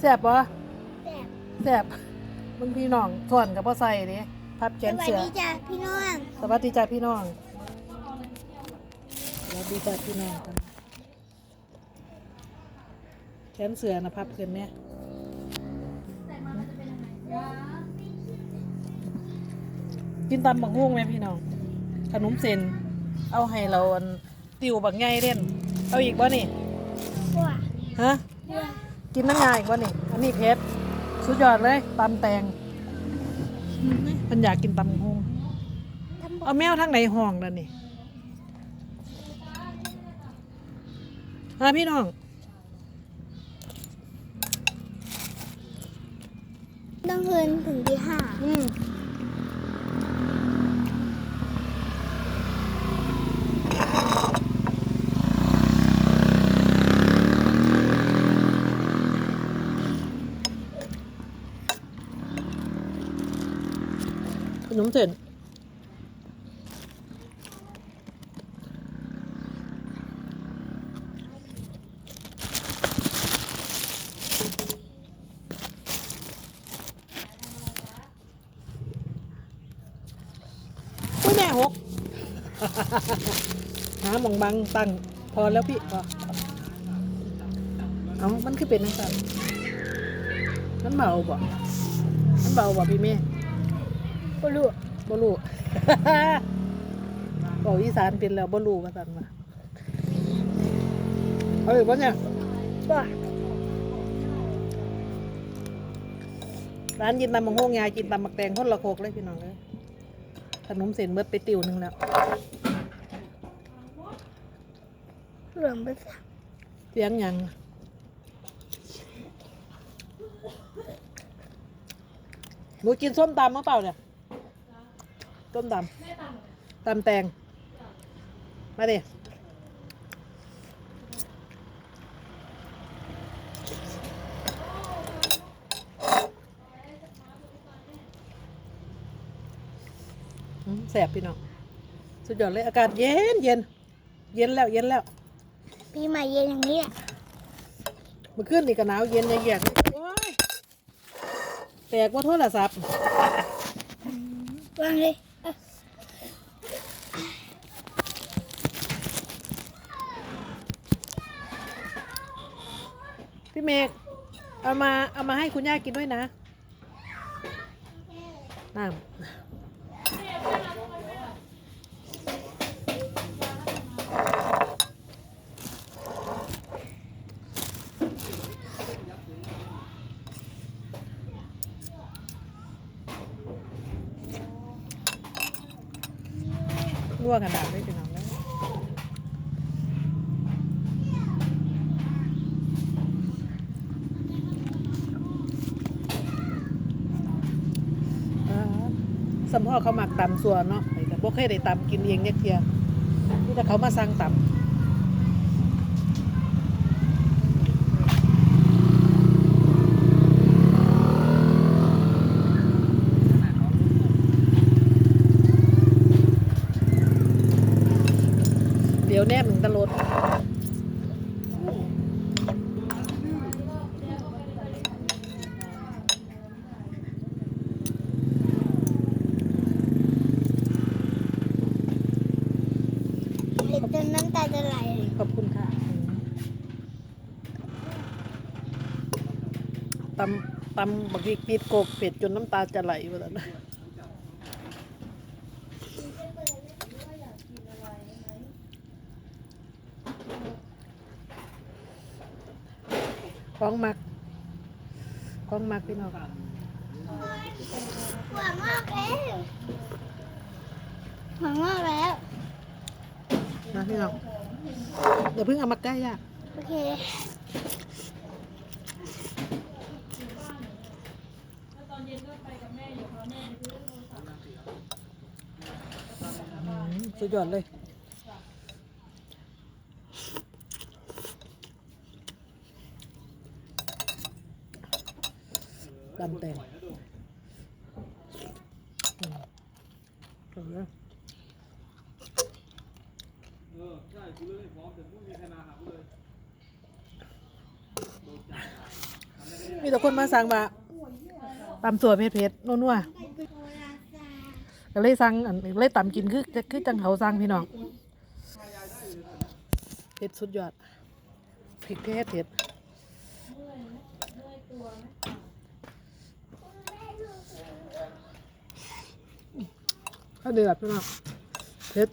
แซ่บบ่แซ่บแซ่บมึงพี่น้องส่วนกับพ่อใส่ดิพับแขสนวัสเสือดีจ้ะพี่น้องสวัสดีจ้าพี่น้องสวัสดีจ้าพี่น้องกันแขนเสือนะพับขึ้นเนี่ยกินตำบักฮุ้งไหมพี่น้อง ขนมเส้นเอาให้เราอันติวบักไงเล่น เอาอีกบ่นี่บัวฮะบัว กินน้ำยาอีกบ่นี่อันนี้เพชรสุดยอดเลยตำแตงมันอยากกินตำบักฮุ้งตำบเอาแมวทางไหนห้องแล้วนี่ฮะพี่น้องต้องคืนถึงที่ห้าอืมข นมเส้นอุ้ยแม่หก หาหมองบังตั้งพอแล้วพี่พอเอามันคือเป็นนังสันมันเบาบ่มันเบาบ่พี่เมย์ บลูบ่รู้ บอกอีสานเป็นแล้วบ่รู้ว่าสันว่าเอาอีกบ่เนี่ยบัวร้านยินตำมังโฮงยายกินตำมักแตงคนละโคกเลยพี่น้องเลยขนมเส้นเบิดไปติวหนึงแล้วเหลืองไปสักเสียงหยังหนูกินส้มตำมั้เปล่าเนี่ย ส้มตำตำแตง มาดิอืมแสบพี่น้อง สุดยอดเลยอากาศเย็นเย็น เย็นแล้วเย็นแล้วปีใหม่เย็นอย่างนี้แหละเมื่อคืนนี่ก็หนาวเย็นอย่างเงี้ยโอ้ยแตกว่าโทรศัพท์วางเลยเอ้า พี่เมฆเอามาเอามาให้คุณย่ากินด้วยนะน้ำรั่วขนาดไม่เป็นน้องแล้ว สมพ่อเขาหมักตำส่วนเนาะแต่บ่เคยได้ตำกินเองเนี่ยเทียนี่แต่เขามาสั่งตำเดี๋ยวแนบหนึ่งตะลด เผ็ดจนน้ำตาจะไหลเลยขอบคุณค่ะตำตำบักพริกปีดโกกเผ็ดจนน้ำตาจะไหลไปแล้วนะของมักของมักพี่น้องหวานมากแล้วหวานมากแล้ว นะพี่น้องเดี๋ยวเพิ่งเอามาใกล้ยากโอเคสุดยอดเลยดำแตงอืมเอาเลยเออใช่กูเล่นให้พร้อมแต่ไม่มีใครมาหากูเลยโดนจ่ายทำได้ มีแต่คนมาสั่งมาตำตัวเผ็ดๆนัวๆก็เลยสั่งอันเลยตำกินคือคือจังเขาสั่งพี่น้องเผ็ดสุดยอดพริกเผ็ดเผ็ดก็เดือดพี่น้องเผ็ด